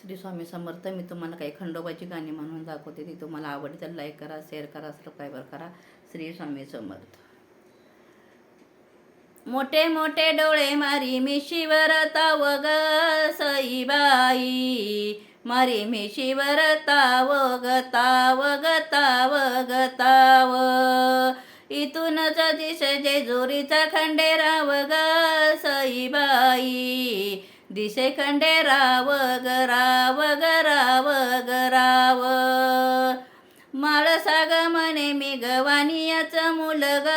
श्री स्वामी समर्थ मी तुम्हाला काही खंडोबाची गाणी म्हणून दाखवते. ती तुम्हाला आवडली तर लाईक करा शेअर करा सबस्क्राईबर करा. श्री स्वामी समर्थ. मोठे मोठे डोळे मारी मी शिवरता व ग सईबाई. मारी मी शिवरता ग ताव गताव गताव ग ताव. इथूनच दिसे जेजुरीचा खंडेराव ग सईबाई. दिसे खंडेराव ग राव ग राव ग राव. माळसा ग म्हणे मी गवानियाचं मुल ग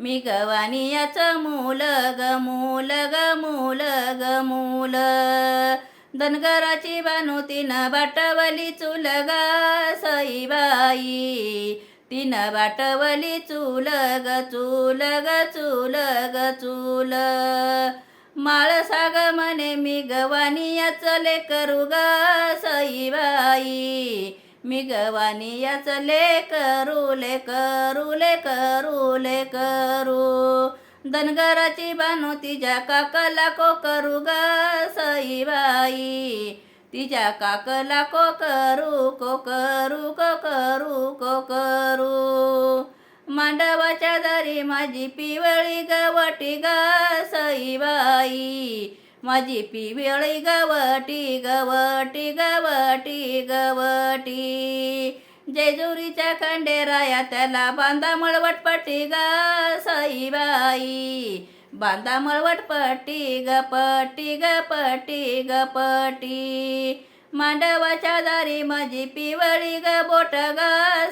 मी गवानियाचं मूल ग मूल ग मूल ग मूल. धनगराची बानू तिनं बाटवली चुलगा ग तिनं वाटवली चूल ग चूल ग चूल ग चूल. माळ साग म्हणे मी गवानियाचं लेकरू ग सईबाई. मी करू ले करुले करू दनगराची धनगराची बानू तिच्या काकाला को करू ग सईबाई. तिच्या काकला को करू को करू को करू को करू मांडवाच्या दारी माझी पिवळी गवटी ग सईबाई. माझी पिवळी गवटी गवटी गवटी गवटी जेजुरीच्या खंडेराया त्याला बांधा मळवटपटी ग सईबाई. बांधा मळवटपट्टी ग पटी ग पट्टी ग पटी मांडवाच्या दारी माझी पिवळी ग बोट ग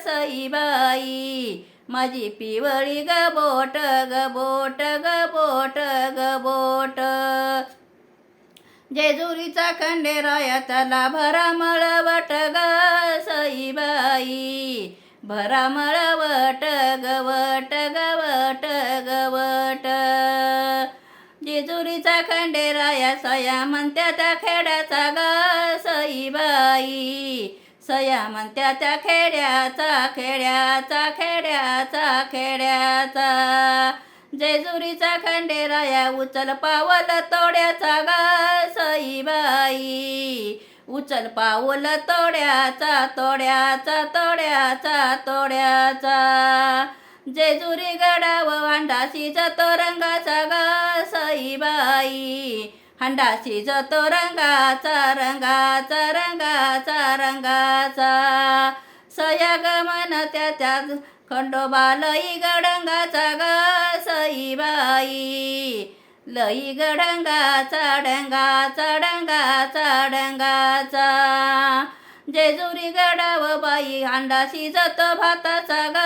सईबाई माझी पिवळी ग बोट ग बोट ग बोट ग बोट. जेजुरीचा खंडेराया त्याला भरा मळवट ग सईबाई भरा मळवट गव खंडेराया सया म्हणत्या त्या खेड्याचा ग सईबाई. सया म्हणत्या त्या खेड्याचा खेड्याचा खेड्याचा खेड्याचा. जेजुरीचा खंडेराया उचल पावल तोड्याचा ग सईबाई. उचल पाऊल तोड्याचा तोड्याचा तोड्याचा तोड्याचा. जेजुरी गडाव अंडाशी जातो रंगाचा ग सईबाई हंडाशी जातो रंगाचा रंगाचा रंगाचा रंगाचा सया गमन त्याच्या खंडोबा लई गडंगाचा ग सईबाई लई गडंगाचा डंगाचा डंगाचा डंगाचा जेजुरी गडाव बाई हांडाशी जतो भाताचा ग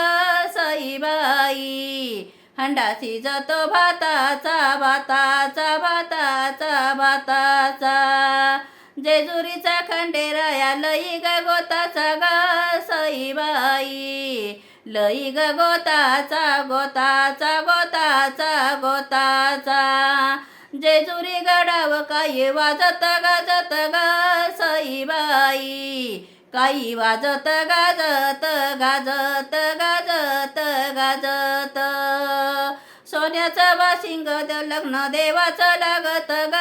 सईबाई हंडाशी जातो भाताचा भाताचा भाताचा भाताचा जेजुरीचा खंडेराया लई ग गोताचा ग सईबाई लई ग गोताचा गोताचा गोताचा गोताचा जेजुरी गडाव काही वाजत गाजत ग सईबाई काही वाजत गाजत गाजत गाजत गाजत. सोन्याचं वाशिंग लग्न देवाचं लागत ग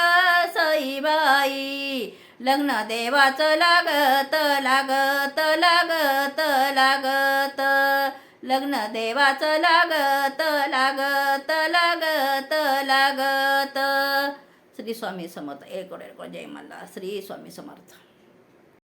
सईबाई. लग्न देवाचं लागत लागत लागत लागत. लग्न देवाचं लागत लागत लागत लागत. श्री स्वामी समर्थ एक जय मला श्री स्वामी समर्थ.